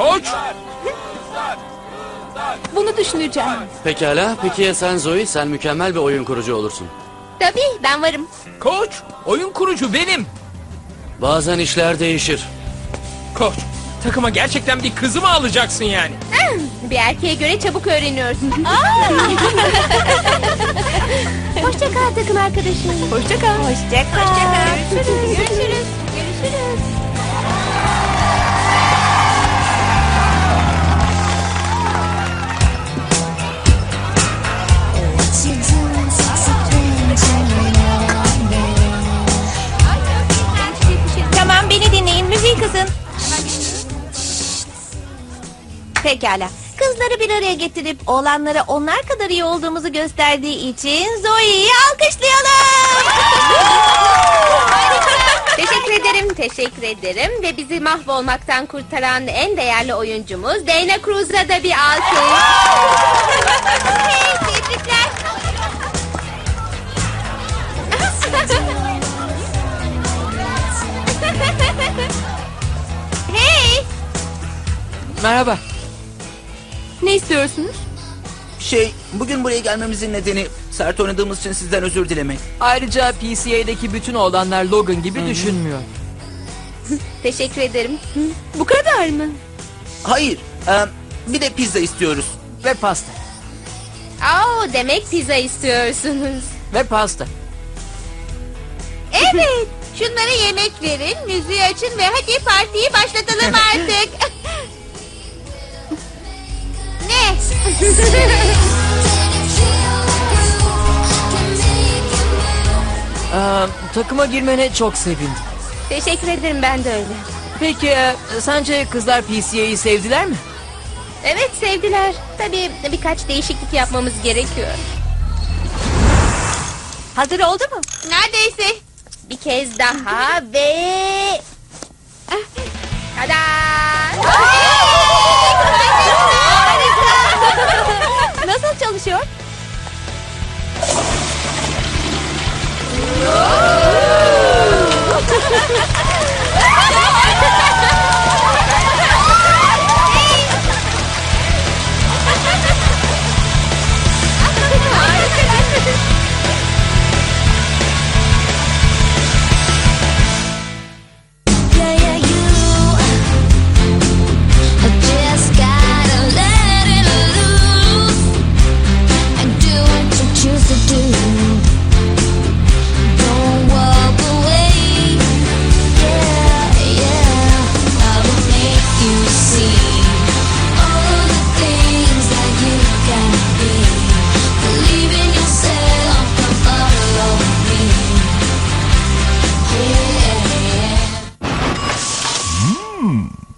Koç! Bunu düşüneceğim. Pekala. Peki ya sen Zoe? Sen mükemmel bir oyun kurucu olursun. Tabii ben varım. Koç! Oyun kurucu benim. Bazen işler değişir. Koç! Takıma gerçekten bir kızı mı alacaksın yani? Bir erkeğe göre çabuk öğreniyorsun. Hoşça kal takım arkadaşım. Hoşça kal. Hoşça kal. Görüşürüz. Görüşürüz. Görüşürüz. Pekala. Kızları bir araya getirip oğlanlara onlar kadar iyi olduğumuzu gösterdiği için Zoe'yi alkışlayalım. Teşekkür ederim, teşekkür ederim. Ve bizi mahvolmaktan kurtaran en değerli oyuncumuz Dana Cruz'a da bir alkış. Hey, tebrikler. hey, Merhaba. Ne istiyorsunuz? Şey, bugün buraya gelmemizin nedeni sert oynadığımız için sizden özür dilemek. Ayrıca PCA'deki bütün oğlanlar Logan gibi düşünmüyor. Teşekkür ederim. Hı, Bu kadar mı? Hayır, e, bir de pizza istiyoruz. Ve pasta. Aa, demek pizza istiyorsunuz. Ve pasta. evet. Şunlara yemek verin, müziği açın ve hadi partiyi başlatalım artık. Aa, takıma girmene çok sevindim. Teşekkür ederim ben de öyle. Peki e, sence kızlar PCA'yı sevdiler mi? Evet sevdiler. Tabii birkaç değişiklik yapmamız gerekiyor. Hazır oldu mu? Neredeyse. Bir kez daha ve... Tada! Yeah. Hadi partiyi